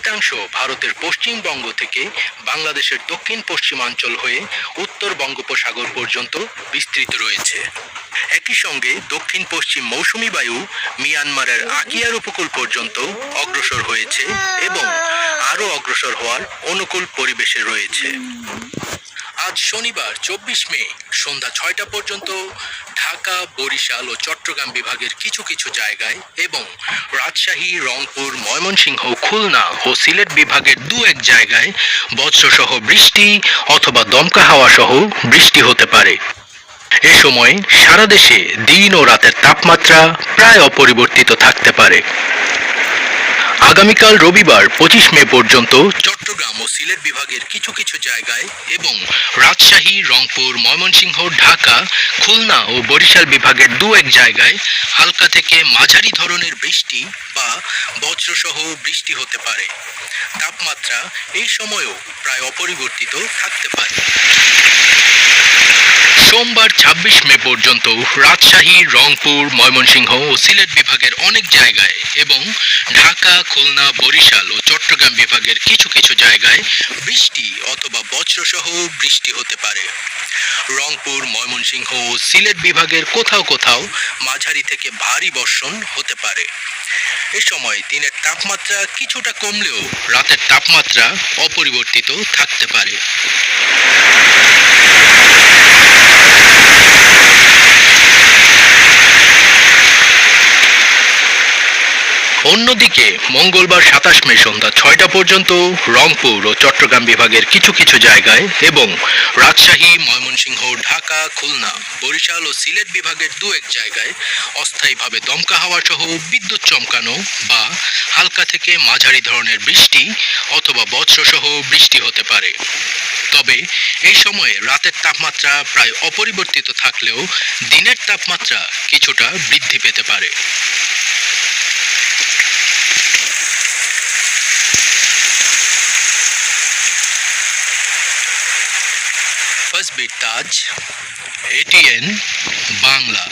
শীতাংশ ভারতের পশ্চিমবঙ্গ থেকে বাংলাদেশের দক্ষিণ পশ্চিমাঞ্চল হয়ে উত্তর বঙ্গোপসাগর পর্যন্ত বিস্তৃত রয়েছে। একই সঙ্গে দক্ষিণ পশ্চিম মৌসুমী বায়ু মিয়ানমারের আকিয়ার উপকূল পর্যন্ত অগ্রসর হয়েছে এবং আরও অগ্রসর হওয়ার অনুকূল পরিবেশে রয়েছে। আজ শনিবার, চব্বিশ মে, সন্ধ্যা ছয়টা পর্যন্ত ঢাকা, বরিশাল ও চট্টগ্রাম বিভাগের কিছু কিছু জায়গায় এবং রাজশাহী, রংপুর, ময়মনসিংহ, খুলনা ও সিলেট বিভাগের দু এক জায়গায় বজ্রসহ বৃষ্টি অথবা দমকা হাওয়া সহ বৃষ্টি হতে পারে। এ সময় সারা দেশে দিন ও রাতের তাপমাত্রা প্রায় অপরিবর্তিত থাকতে পারে। আগামীকাল রবিবার পঁচিশ মে পর্যন্ত চট্টগ্রাম ও সিলেট বিভাগের কিছু কিছু জায়গায় এবং রাজশাহী, রংপুর, ময়মনসিংহ, ঢাকা, খুলনা ও বরিশাল বিভাগের দু এক জায়গায় হালকা থেকে মাঝারি ধরনের বৃষ্টি বা বজ্রসহ বৃষ্টি হতে পারে। তাপমাত্রা এই সময়েও প্রায় অপরিবর্তিত থাকতে পারে। সোমবার ছাব্বিশ মে পর্যন্ত রাজশাহী, রংপুর, ময়মনসিংহ ও সিলেট বিভাগের অনেক জায়গায় এবং ঢাকা, খুলনা, বরিশাল ও চট্টগ্রাম বিভাগের কিছু কিছু জায়গায় বৃষ্টি অথবা বজ্রসহ বৃষ্টি হতে পারে। রংপুর, ময়মনসিংহ ও সিলেট বিভাগের কোথাও কোথাও মাঝারি থেকে ভারী বর্ষণ হতে পারে। এ সময় দিনের তাপমাত্রা কিছুটা কমলেও রাতের তাপমাত্রা অপরিবর্তিত থাকতে পারে। অন্যদিকে, মঙ্গলবার সাতাশ মে সন্ধ্যা ছয়টা পর্যন্ত রংপুর ও চট্টগ্রাম বিভাগের কিছু কিছু জায়গায় এবং রাজশাহী, ময়মনসিংহ, ঢাকা, খুলনা, বরিশাল ও সিলেট বিভাগের দু এক জায়গায় অস্থায়ীভাবে দমকা হাওয়া সহ বিদ্যুৎ চমকানো বা হালকা থেকে মাঝারি ধরনের বৃষ্টি অথবা বজ্রসহ বৃষ্টি হতে পারে। তবে এই সময়ে রাতের তাপমাত্রা প্রায় অপরিবর্তিত থাকলেও দিনের তাপমাত্রা কিছুটা বৃদ্ধি পেতে পারে। ফার্স্ট বিট তাজ এটিএন বাংলা